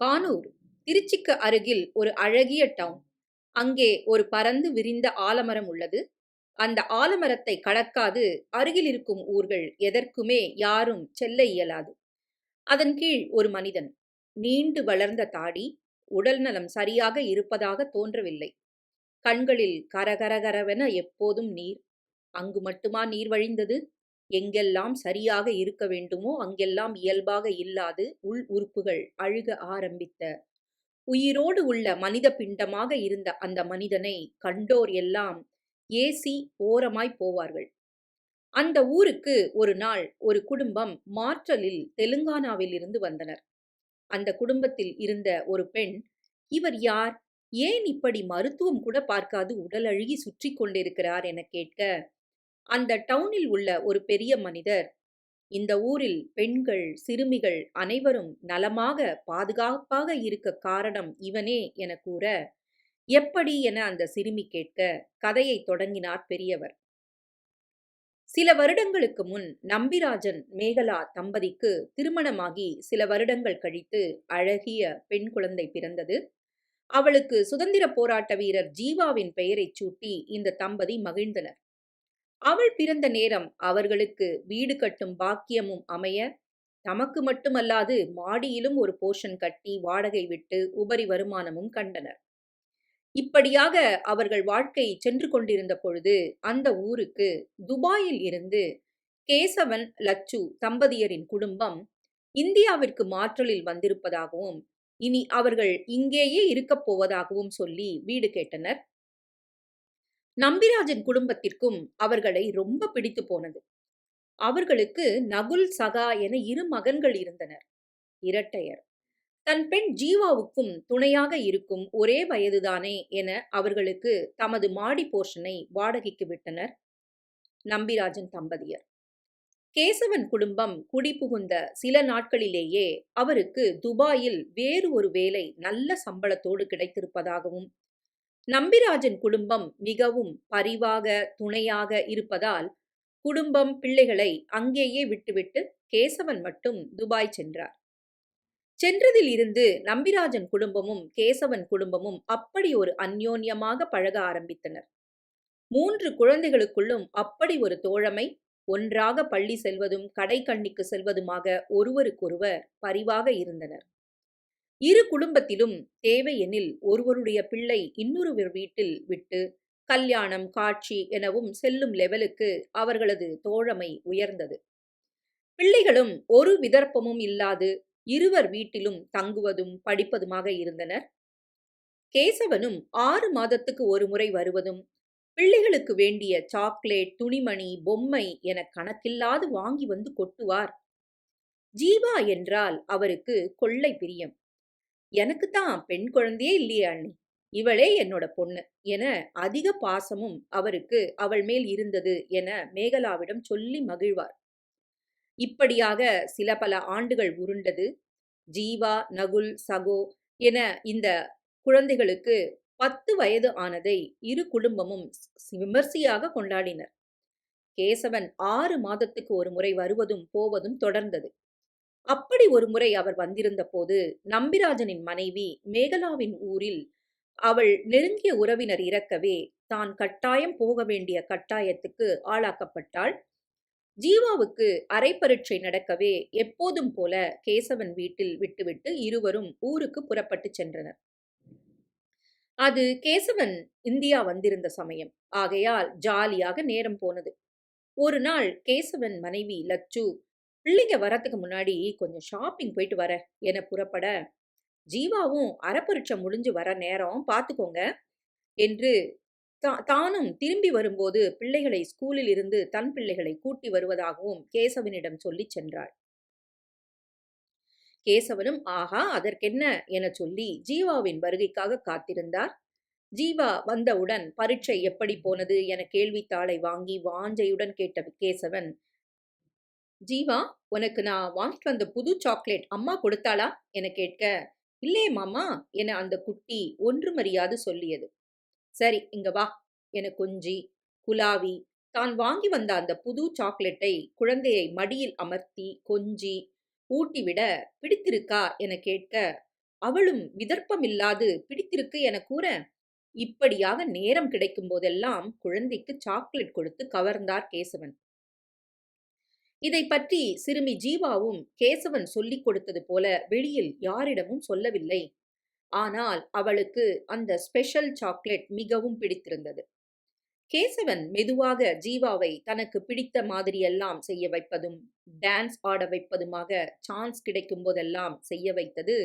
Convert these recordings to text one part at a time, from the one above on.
கானூர் திருச்சிக்கு அருகில் ஒரு அழகிய டவுன் அங்கே ஒரு பரந்து விரிந்த ஆலமரம் உள்ளது. அந்த ஆலமரத்தை கடக்காது அருகில் இருக்கும் ஊர்கள் எதற்குமே யாரும் செல்ல இயலாது. அதன் கீழ் ஒரு மனிதன் நீண்டு வளர்ந்த தாடி உடல் நலம் சரியாக இருப்பதாக தோன்றவில்லை. கண்களில் கரகரகரவென எப்போதும் நீர். அங்கு மட்டுமா நீர் வழிந்தது? எங்கெல்லாம் சரியாக இருக்க வேண்டுமோ அங்கெல்லாம் இயல்பாக இல்லாது உள் உறுப்புகள் அழுக ஆரம்பித்த. உயிரோடு உள்ள மனித பிண்டமாக இருந்த அந்த மனிதனை கண்டோர் எல்லாம் ஏசி ஓரமாய் போவார்கள். அந்த ஊருக்கு ஒரு நாள் ஒரு குடும்பம் மாற்றலில் தெலுங்கானாவில் இருந்து வந்தனர். அந்த குடும்பத்தில் இருந்த ஒரு பெண் இவர் யார்? ஏன் இப்படி மருத்துவம் கூட பார்க்காது உடல் அழுகி சுற்றி கொண்டிருக்கிறார்? என கேட்க அந்த டவுனில் உள்ள ஒரு பெரிய மனிதர். இந்த ஊரில் பெண்கள் சிறுமிகள் அனைவரும் நலமாக பாதுகாப்பாக இருக்க காரணம் இவனே என கூற எப்படி என அந்த சிறுமி கேட்க கதையை தொடங்கினார் பெரியவர். சில வருடங்களுக்கு முன் நம்பிராஜன் மேகலா தம்பதிக்கு திருமணமாகி சில வருடங்கள் கழித்து அழகிய பெண் குழந்தை பிறந்தது. அவளுக்கு சுதந்திர போராட்ட வீரர் ஜீவாவின் பெயரைச் சூட்டி இந்த தம்பதி மகிழ்ந்தனர். அவள் பிறந்த நேரம் அவர்களுக்கு வீடு கட்டும் பாக்கியமும் அமைய தமக்கு மட்டுமல்லாது மாடியிலும் ஒரு போர்ஷன் கட்டி வாடகை விட்டு உபரி வருமானமும் கண்டனர். இப்படியாக அவர்கள் வாழ்க்கை சென்று கொண்டிருந்த பொழுது அந்த ஊருக்கு துபாயில் இருந்து கேசவன் லச்சு தம்பதியரின் குடும்பம் இந்தியாவிற்கு மாற்றலில் வந்திருப்பதாகவும் இனி அவர்கள் இங்கேயே இருக்கப் போவதாகவும் சொல்லி வீடு கேட்டனர். நம்பிராஜன் குடும்பத்திற்கும் அவர்களை ரொம்ப பிடித்து போனது. அவர்களுக்கு நகுல் சகா என இரு மகன்கள் இருந்தனர். இரட்டையர். தன் பெண் ஜீவாவுக்கும் துணையாக இருக்கும் ஒரே வயதுதானே என அவர்களுக்கு தமது மாடி போர்ஷனை வாடகைக்கு விட்டனர் நம்பிராஜன் தம்பதியர். கேசவன் குடும்பம் குடிபுகுந்த சில நாட்களிலேயே அவருக்கு துபாயில் வேறு ஒரு வேலை நல்ல சம்பளத்தோடு கிடைத்திருப்பதாகவும் நம்பிராஜன் குடும்பம் மிகவும் பரிவாக துணையாக இருப்பதால் குடும்பம் பிள்ளைகளை அங்கேயே விட்டுவிட்டு கேசவன் மட்டும் துபாய் சென்றார். சென்றதில் இருந்து நம்பிராஜன் குடும்பமும் கேசவன் குடும்பமும் அப்படி ஒரு அந்யோன்யமாக பழக ஆரம்பித்தனர். மூன்று குழந்தைகளுக்குள்ளும் அப்படி ஒரு தோழமை ஒன்றாக பள்ளி செல்வதும் கடை கண்ணிக்கு செல்வதுமாக ஒருவருக்கொருவர் பரிவாக இருந்தனர். இரு குடும்பத்திலும் தேவை எனில் ஒருவருடைய பிள்ளை இன்னொருவர் வீட்டில் விட்டு கல்யாணம் காட்சி எனவும் செல்லும் லெவலுக்கு அவர்களது தோழமை உயர்ந்தது. பிள்ளைகளும் ஒரு விதர்ப்பமும் இல்லாது இருவர் வீட்டிலும் தங்குவதும் படிப்பதுமாக இருந்தனர். கேசவனும் ஆறு மாதத்துக்கு ஒரு முறை வருவதும் பிள்ளைகளுக்கு வேண்டிய சாக்லேட் துணிமணி பொம்மை என கணக்கில்லாது வாங்கி வந்து கொட்டுவார். ஜீவா என்றால் அவருக்கு கொள்ளை பிரியம். எனக்கு தான் பெண் குழந்தையே இல்லையே அண்ணி. இவளே என்னோட பொண்ணு என அதிக பாசமும் அவருக்கு அவள் மேல் இருந்தது என மேகலாவிடம் சொல்லி மகிழ்வார். இப்படியாக சில பல ஆண்டுகள் உருண்டது. ஜீவா நகுல் சகோ என இந்த குழந்தைகளுக்கு பத்து வயது ஆனதை இரு குடும்பமும் விமர்சையாக கொண்டாடினர். கேசவன் ஆறு மாதத்துக்கு ஒரு முறை வருவதும் போவதும் தொடர்ந்தது. அப்படி ஒரு முறை அவர் வந்திருந்த போது நம்பிராஜனின் மனைவி மேகலாவின் ஊரில் அவள் நெருங்கிய உறவினர் இறக்கவே தான் கட்டாயம் போக வேண்டிய கட்டாயத்துக்கு ஆளாக்கப்பட்டாள். ஜீவாவுக்கு அரை பரீட்சை நடக்கவே எப்போதும் போல கேசவன் வீட்டில் விட்டுவிட்டு இருவரும் ஊருக்கு புறப்பட்டு சென்றனர். அது கேசவன் இந்தியா வந்திருந்த சமயம். ஆகையால் ஜாலியாக நேரம் போனது. ஒரு நாள் கேசவன் மனைவி லச்சு பிள்ளைங்க வரத்துக்கு முன்னாடி கொஞ்சம் ஷாப்பிங் போயிட்டு வர என புறப்பட. ஜீவாவும் அறப்பரீட்சை முடிஞ்சு வர நேரம் பார்த்துக்கோங்க என்று தா தானும் திரும்பி வரும்போது பிள்ளைகளை ஸ்கூலில் இருந்து தன் பிள்ளைகளை கூட்டி வருவதாகவும் கேசவனிடம் சொல்லி சென்றாள். கேசவனும் ஆஹா அதற்கென்ன? என சொல்லி ஜீவாவின் வருகைக்காக காத்திருந்தார். ஜீவா வந்தவுடன் பரீட்சை எப்படி போனது? என கேள்வித்தாளை வாங்கி வாஞ்சையுடன் கேட்ட கேசவன் ஜீவா உனக்கு நான் வாங்கிட்டு வந்த புது சாக்லேட் அம்மா கொடுத்தாளா? என கேட்க இல்லே மாமா என அந்த குட்டி ஒன்று மரியாது சொல்லியது. சரி இங்க வா என கொஞ்சி குலாவி தான் வாங்கி வந்த அந்த புது சாக்லேட்டை குழந்தையை மடியில் அமர்த்தி கொஞ்சி ஊட்டிவிட பிடித்திருக்கா? என கேட்க அவளும் விதர்ப்பமில்லாது பிடித்திருக்கு என கூற இப்படியாக நேரம் கிடைக்கும் போதெல்லாம் குழந்தைக்கு சாக்லேட் கொடுத்து கவர்ந்தார் கேசவன். இதை பற்றி சிறுமி ஜீவாவும் கேசவன் சொல்லிக் கொடுத்தது போல வெளியில் யாரிடமும் சொல்லவில்லை. ஆனால் அவளுக்கு அந்த ஸ்பெஷல் சாக்லேட் மிகவும் பிடித்திருந்தது. கேசவன் மெதுவாக ஜீவாவை தனக்கு பிடித்த மாதிரியெல்லாம் செய்ய வைப்பதும் டான்ஸ் ஆட வைப்பதுமாக சான்ஸ் கிடைக்கும் போதெல்லாம் செய்ய வைத்தது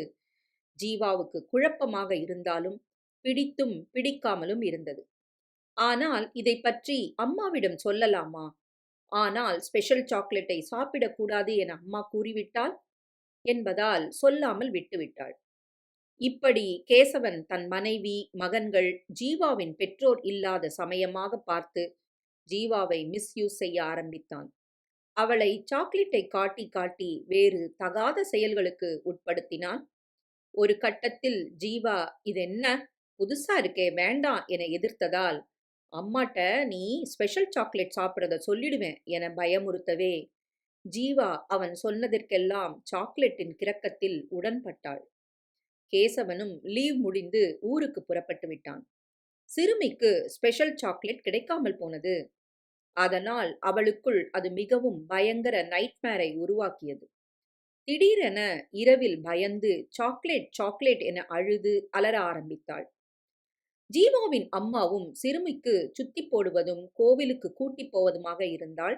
ஜீவாவுக்கு குழப்பமாக இருந்தாலும் பிடித்தும் பிடிக்காமலும் இருந்தது. ஆனால் இதை பற்றி அம்மாவிடம் சொல்லலாமா? ஆனால் ஸ்பெஷல் சாக்லேட்டை சாப்பிடக்கூடாது என அம்மா கூறிவிட்டால் என்பதால் சொல்லாமல் விட்டுவிட்டாள். இப்படி கேசவன் தன் மனைவி மகன்கள் ஜீவாவின் பெற்றோர் இல்லாத சமயமாக பார்த்து ஜீவாவை மிஸ்யூஸ் செய்ய ஆரம்பித்தான். அவளை சாக்லேட்டை காட்டி காட்டி வேறு தகாத செயல்களுக்கு உட்படுத்தினான். ஒரு கட்டத்தில் ஜீவா இதென்ன? புதுசா இருக்கே வேண்டாம் என எதிர்த்ததால் அம்மாட்ட நீ ஸ்பெஷல் சாக்லேட் சாப்பிட்றத சொல்லிடுவேன். என பயமுறுத்தவே. ஜீவா அவன் சொன்னதற்கெல்லாம் சாக்லேட்டின் கிறக்கத்தில் உடன்பட்டாள். கேசவனும் லீவ் முடிந்து ஊருக்கு புறப்பட்டு விட்டான். சிறுமிக்கு ஸ்பெஷல் சாக்லேட் கிடைக்காமல் போனது. அதனால் அவளுக்குள் அது மிகவும் பயங்கர நைட்மேரை உருவாக்கியது. திடீரென இரவில் பயந்து சாக்லேட் சாக்லேட் என அழுது அலற ஆரம்பித்தாள். ஜீவாவின் அம்மாவும் சிறுமிக்கு சுத்தி போடுவதும் கோவிலுக்கு கூட்டி போவதுமாக இருந்தால்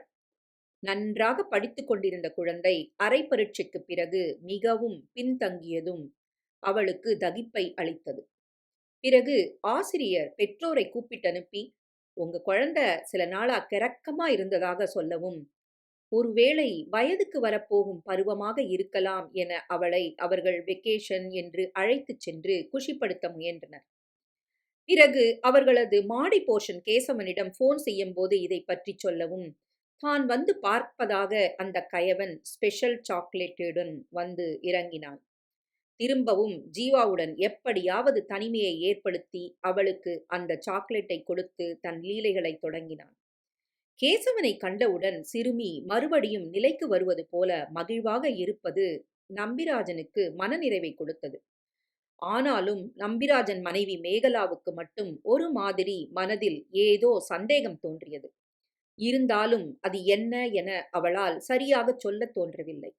நன்றாக படித்துக் கொண்டிருந்த குழந்தை அரை பரீட்சைக்கு பிறகு மிகவும் பின்தங்கியதும் அவளுக்கு தகிப்பை அளித்தது. பிறகு ஆசிரியர் பெற்றோரை கூப்பிட்டு அனுப்பி உங்க குழந்தை சில நாளா கிறக்கமா இருந்ததாக சொல்லவும் ஒருவேளை வயதுக்கு வரப்போகும் பருவமாக இருக்கலாம் என அவளை அவர்கள் வெக்கேஷன் என்று அழைத்துச் சென்று குஷிப்படுத்த முயன்றனர். பிறகு அவர்களது மாடி போர்ஷன் கேசவனிடம் போன் செய்யும் போது இதை பற்றி சொல்லவும் தான் வந்து பார்ப்பதாக அந்த கயவன் ஸ்பெஷல் சாக்லேட்டுடன் வந்து இறங்கினான். திரும்பவும் ஜீவாவுடன் எப்படியாவது தனிமையை ஏற்படுத்தி அவளுக்கு அந்த சாக்லேட்டை கொடுத்து தன் லீலைகளை தொடங்கினான். கேசவனை கண்டவுடன் சிறுமி மறுபடியும் நிலைக்கு வருவது போல மகிழ்வாக இருப்பது நம்பிராஜனுக்கு மனநிறைவை கொடுத்தது. ஆனாலும் நம்பிராஜன் மனைவி மேகலாவுக்கு மட்டும் ஒரு மாதிரி மனதில் ஏதோ சந்தேகம் தோன்றியது. இருந்தாலும் அது என்ன என அவளால் சரியாக சொல்லத் தோன்றவில்லை.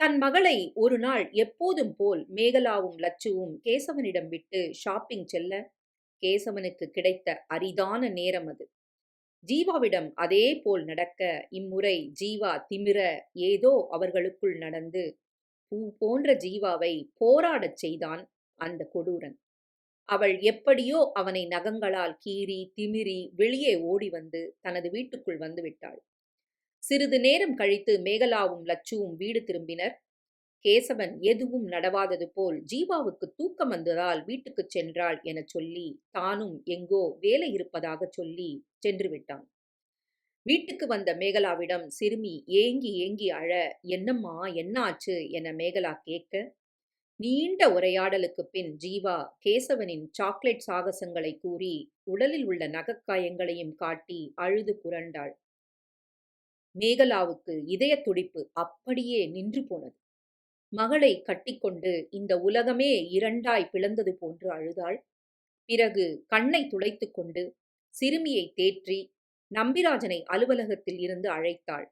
தன் மகளை ஒரு நாள் எப்போதும் போல் மேகலாவும் லட்சுவும் கேசவனிடம் விட்டு ஷாப்பிங் செல்ல கேசவனுக்கு கிடைத்த அரிதான நேரம் அது. ஜீவாவிடம் அதே போல் நடக்க இம்முறை ஜீவா திமிர ஏதோ அவர்களுக்குள் நடந்து பூ போன்ற ஜீவாவை போராடச் செய்தான் அந்த கொடூரன். அவள் எப்படியோ அவனை நகங்களால் கீறி திமிரி வெளியே ஓடி வந்து தனது வீட்டுக்குள் வந்து விட்டாள். சிறிது நேரம் கழித்து மேகலாவும் லட்சுவும் வீடு திரும்பினர். கேசவன் எதுவும் நடவாதது போல் ஜீவாவுக்கு தூக்கம் வந்ததால் வீட்டுக்குச் சென்றாள் எனச் சொல்லி தானும் எங்கோ வேலை இருப்பதாக சொல்லி சென்று விட்டான். வீட்டுக்கு வந்த மேகலாவிடம் சிறுமி ஏங்கி ஏங்கி அழ என்னம்மா என்னாச்சு? என மேகலா கேட்க நீண்ட உரையாடலுக்கு பின் ஜீவா கேசவனின் சாக்லேட் சாகசங்களை கூறி உடலில் உள்ள நகக்காயங்களையும் காட்டி அழுது புரண்டாள். மேகலாவுக்கு இதய துடிப்பு அப்படியே நின்று போனது. மகளை கட்டிக்கொண்டு இந்த உலகமே இரண்டாய் பிளந்தது போன்று அழுதாள். பிறகு கண்ணை துளைத்து கொண்டு சிறுமியை தேற்றி நம்பிராஜனை அலுவலகத்தில் இருந்து அழைத்தாள்.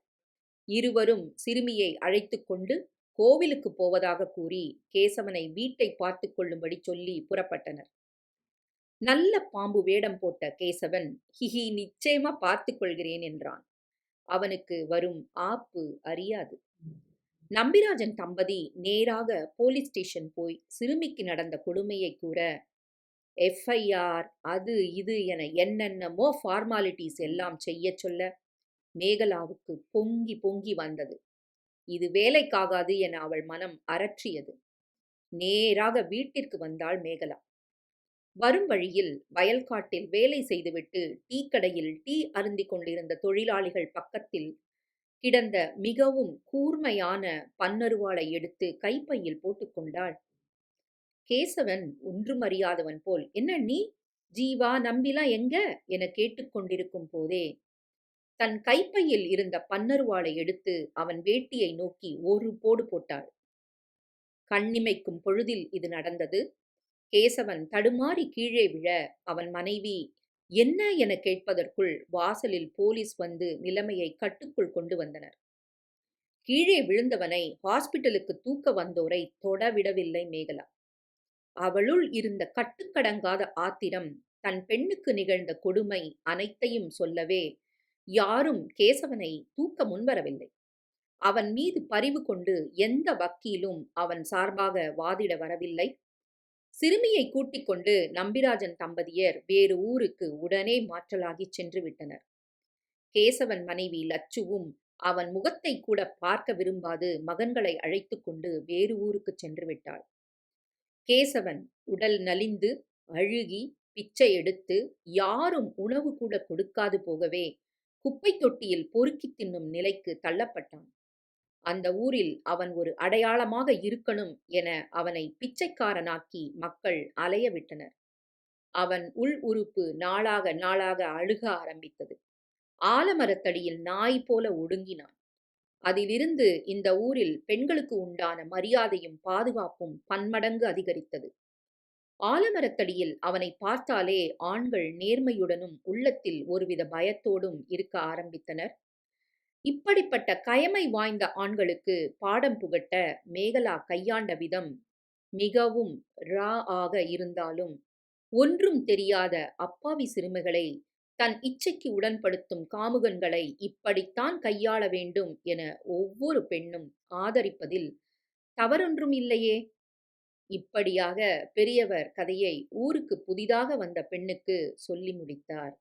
இருவரும் சிறுமியை அழைத்து கொண்டு கோவிலுக்கு போவதாக கூறி கேசவனை வீட்டை பார்த்து கொள்ளும்படி சொல்லி புறப்பட்டனர். நல்ல பாம்பு வேடம் போட்ட கேசவன் ஹிஹி நிச்சயமா பார்த்து கொள்கிறேன் என்றான். அவனுக்கு வரும் ஆப்பு அறியாது. நம்பிராஜன் தம்பதி நேராக போலீஸ் ஸ்டேஷன் போய் சிறுமிக்கு நடந்த கொடுமையை கூற எஃப்ஐஆர் அது இது என என்னென்னமோ ஃபார்மாலிட்டிஸ் எல்லாம் செய்ய சொல்ல மேகலாவுக்கு பொங்கி பொங்கி வந்தது. இது வேலைக்காகாது என அவள் மனம் அரற்றியது. நேராக வீட்டிற்கு வந்தாள் மேகலா. வரும் வழியில் வயல்காட்டில் வேலை செய்துவிட்டு டீ கடையில் டீ அருந்திக் கொண்டிருந்த தொழிலாளிகள் பக்கத்தில் கிடந்த மிகவும் கூர்மையான பன்னருவாளை எடுத்து கைப்பையில் போட்டுக்கொண்டாள் கேசவன் ஒன்றும் அறியாதவன் போல் என்ன நீ ஜீவா நம்பிலா எங்க என கேட்டுக்கொண்டிருக்கும் போதே தன் கைப்பையில் இருந்த பன்னருவாளை எடுத்து அவன் வேட்டியை நோக்கி ஒரு போடு போட்டாள் கண்ணிமைக்கும் பொழுதில் இது நடந்தது. கேசவன் தடுமாறி கீழே விழ, அவன் மனைவி என்ன எனக் கேட்பதற்குள் வாசலில் போலீஸ் வந்து நிலைமையை கட்டுக்குள் கொண்டு வந்தனர். கீழே விழுந்தவனை ஹாஸ்பிட்டலுக்கு தூக்க வந்தோரை தொட விடவில்லை மேகலா. அவளுள் இருந்த கட்டுக்கடங்காத ஆத்திரம், தன் பெண்ணுக்கு நிகழ்ந்த கொடுமை அனைத்தையும் சொல்லவே, யாரும் கேசவனைத் தூக்க முன்வரவில்லை. அவன் மீது பரிவு கொண்டு எந்த வக்கீலும் அவன் சார்பாக வாதிட வரவில்லை. சிறுமியைக் கூட்டிக் கொண்டு நம்பிராஜன் தம்பதியர் வேறு ஊருக்கு உடனே மாற்றலாகிச் சென்று விட்டனர். கேசவன் மனைவி லச்சுவும் அவன் முகத்தைக் கூடப் பார்க்க விரும்பாது மகன்களை அழைத்துக் கொண்டு வேறு ஊருக்குச் சென்று விட்டாள். கேசவன் உடல் நலிந்து, அழுகி, பிச்சை எடுத்து, யாரும் உணவு கூட கொடுக்காது போகவே, குப்பைத் தொட்டியில் பொறுக்கித் தின்னும் நிலைக்கு தள்ளப்பட்டான். அந்த ஊரில் அவன் ஒரு அடையாளமாக இருக்கணும் என அவனை பிச்சைக்காரனாக்கி மக்கள் அலைய விட்டனர். அவன் உள் உறுப்பு நாளாக நாளாக அழுக ஆரம்பித்தது. ஆலமரத்தடியில் நாய் போல ஒடுங்கினான். அதிலிருந்து இந்த ஊரில் பெண்களுக்கு உண்டான மரியாதையும் பாதுகாப்பும் பன்மடங்கு அதிகரித்தது. ஆலமரத்தடியில் அவனை பார்த்தாலே ஆண்கள் நேர்மையுடனும் உள்ளத்தில் ஒருவித பயத்தோடும் இருக்க ஆரம்பித்தனர். இப்படிப்பட்ட கயமை வாய்ந்த ஆண்களுக்கு பாடம் புகட்ட மேகலா கையாண்ட விதம் மிகவும் ரா ஆக இருந்தாலும், ஒன்றும் தெரியாத அப்பாவி சிறுமிகளை, தன் இச்சைக்கு உடன்படுத்தும் காமுகன்களை இப்படித்தான் கையாள வேண்டும் என ஒவ்வொரு பெண்ணும் ஆதரிப்பதில் தவறொன்றும் இல்லையே. இப்படியாக பெரியவர் கதையை ஊருக்கு புதிதாக வந்த பெண்ணுக்கு சொல்லி முடித்தார்.